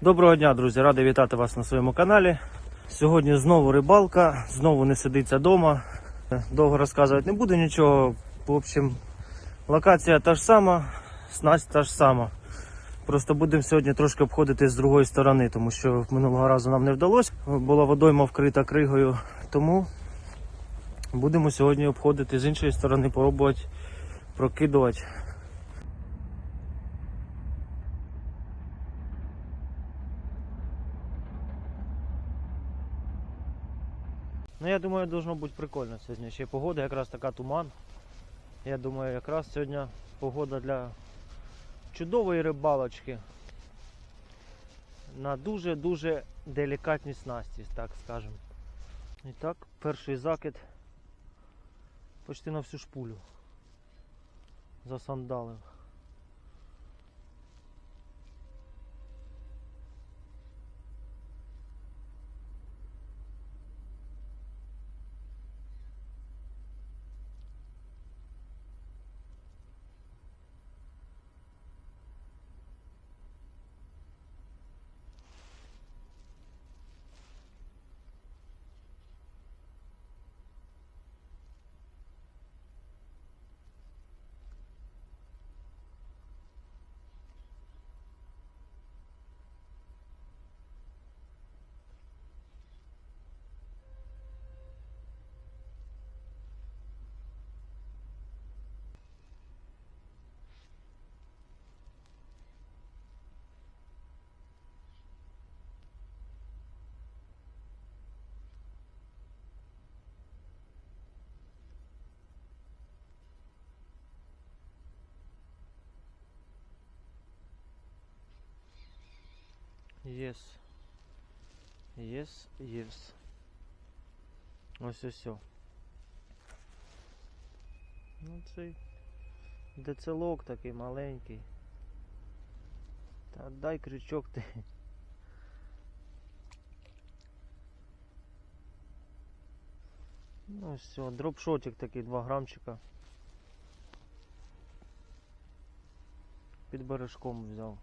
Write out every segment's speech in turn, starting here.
Доброго дня, друзі! Радий вітати вас на своєму каналі. Сьогодні знову рибалка, знову не сидиться вдома. Довго розказувати не буду нічого. В общем, локація та ж сама, снасть та ж сама. Просто будемо сьогодні трошки обходити з другої сторони, тому що минулого разу нам не вдалося. Була водойма вкрита кригою. Тому будемо сьогодні обходити з іншої сторони, пробувати прокидувати. Я думаю, должно бути прикольно сьогодні. Ще погода, якраз така туман. Я думаю, якраз сьогодні погода для чудової рибалочки. На дуже-дуже делікатній снасті, так скажемо. І так, перший закид почти на всю шпулю. Засандалив. Єс. Єс, єс. Ось ось. о. Ну цей децелок такий маленький. Та дай крючок ти. Ну все, дропшотик такий 2 грамчика. Під бережком взяв.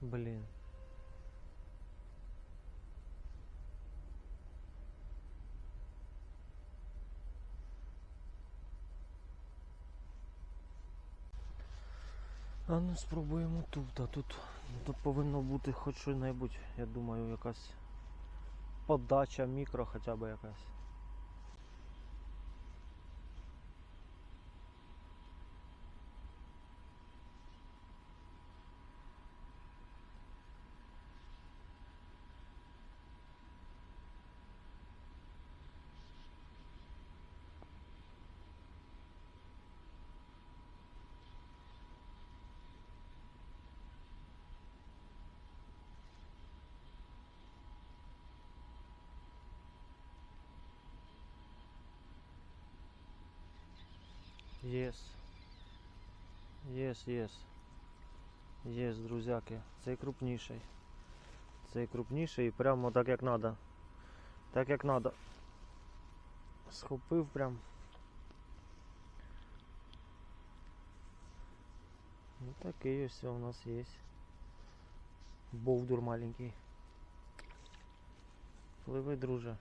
Блін. А ну спробуємо тут, а тут, тут повинно бути хоч що-небудь, я думаю, якась подача мікро хоча б якась. Єс. Єс, єс. Єс, друзяки. Цей крупніший. Цей крупніший і прямо так як надо. Так як надо. Схопив прям. Ну такий ось у нас є. Бовдур маленький. Пливи, друже.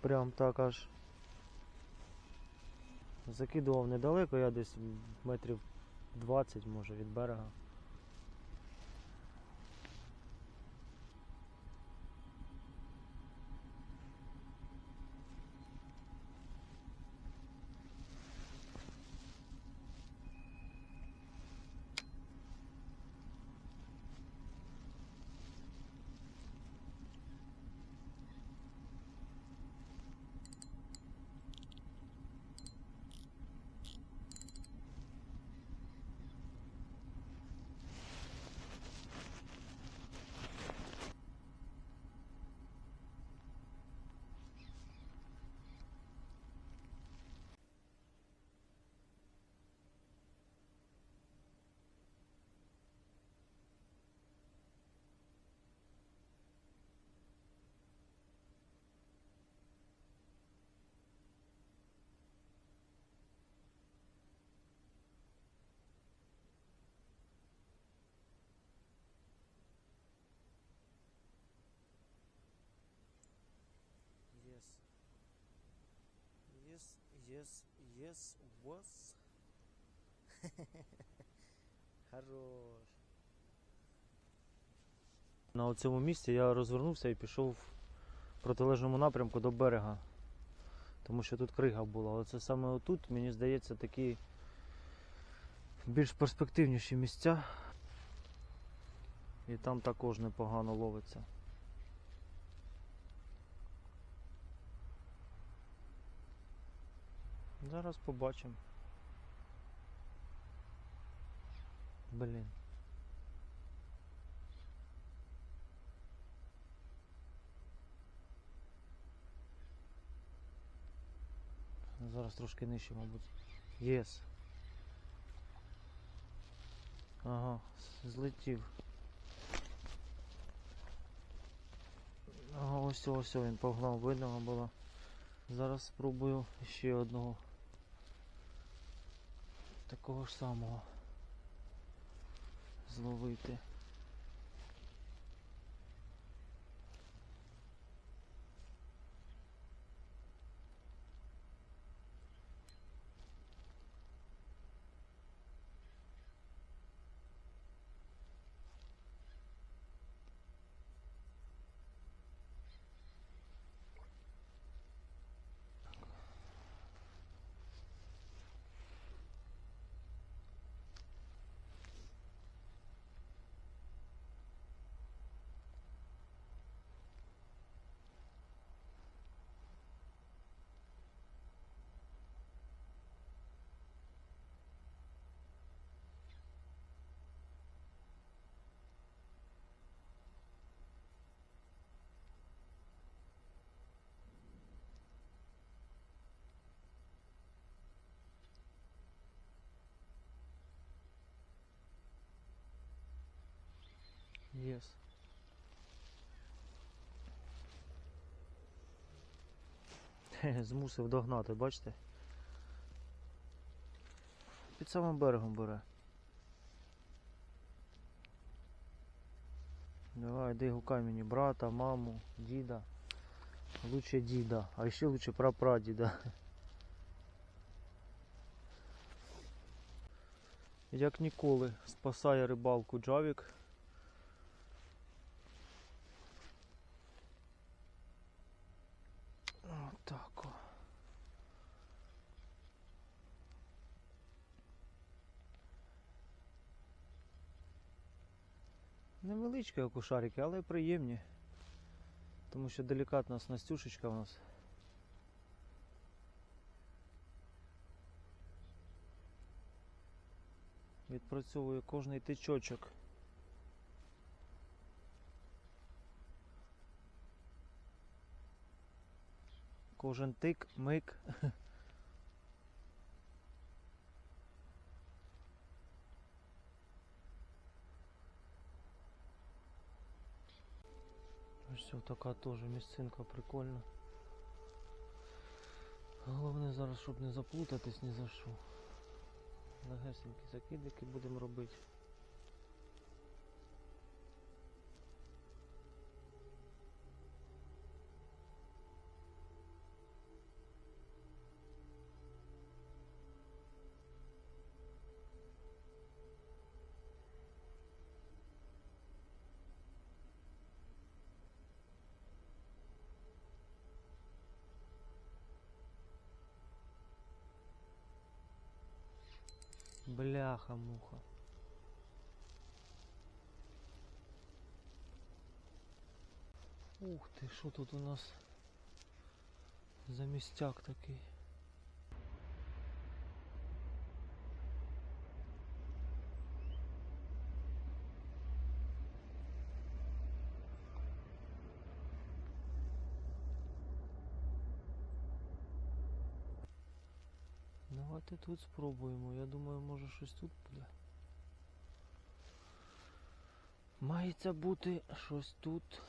Прям так аж. Закидував недалеко, я десь метрів 20 може від берега. Yes, yes, was. Хорош. На цьому місці я розвернувся і пішов в протилежному напрямку до берега. Тому що тут крига була. Але це саме отут, мені здається, такі більш перспективніші місця. І там також непогано ловиться. Зараз побачимо. Блін. Зараз трошки нижче, мабуть. Єс. Ага, злетів. Ага, ось ось він погнав, видно було. Зараз спробую ще одного. Такого ж самого зловити. Єс. Хе, Змусив догнати, бачите? Під самим берегом бере. Давай, йди гукай мені брата, маму, діда. Лучше діда, а ще лучше прапрадіда. Як ніколи спасає рибалку Джавік. Отак о. Невеличкі окушарики, але приємні. Тому що делікатна снастюшечка у нас. Відпрацьовує кожний тичочок. Кожен тик, мик. Ось така теж місцинка прикольна. Головне зараз, щоб не заплутатись ні за що. Легесенькі закидики будемо робити. Бляха-муха. Ух ти, що тут у нас за містяк такий? Давайте тут спробуємо. Я думаю, може щось тут буде. Мається бути щось тут.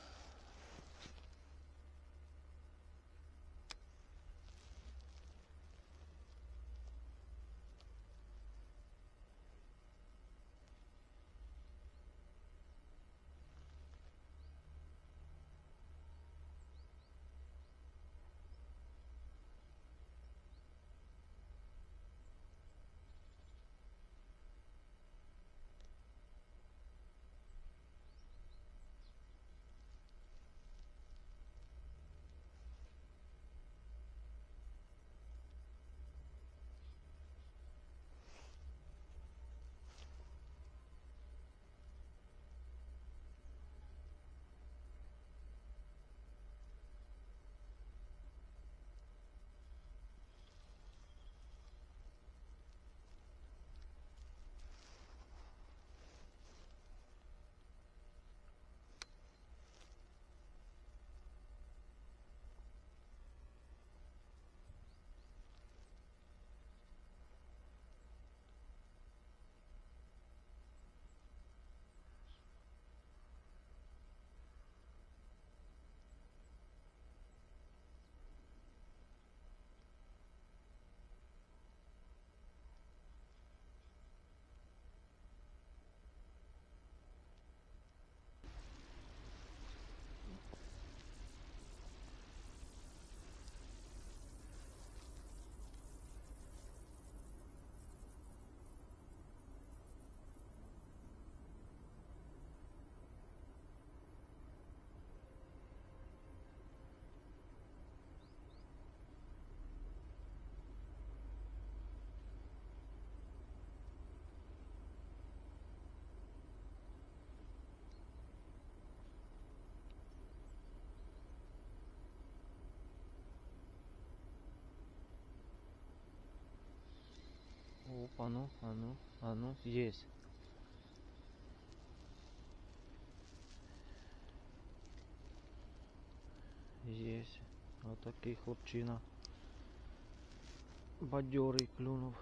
Оп, а ну, а ну, а ну, есть. Есть. Отакий хлопчина. Бадьорий клюнув.